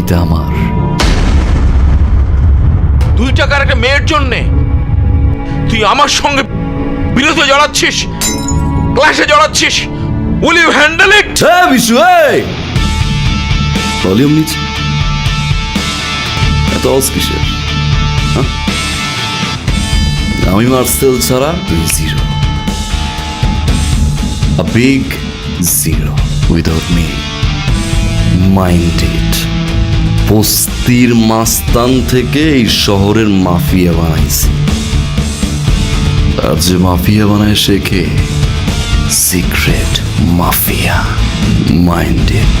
এটা আমার দুই টাকার একটা মেয়ের জন্যে তুই আমার সঙ্গে বিরোধে জড়াচ্ছিস ক্লাসে জড়াচ্ছিস উইল ইউ হ্যান্ডেল ইট হ্যাঁ বিশু এই ভলিউম নিচে এত অস কিসের হ্যাঁ? আমি মার্সেল ছাড়া তুই zero A big zero without me. Minded. বস্তির মাস্তান থেকে এই শহরের মাফিয়া বানাইছি। আর যে মাফিয়া বানায় শেখে সিক্রেট মাফিয়া, মাইন্ডেড।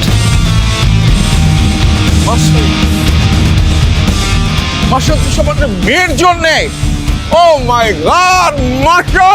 মাস্টার তুই সবার মেয়ের জন্যে। Oh my god master!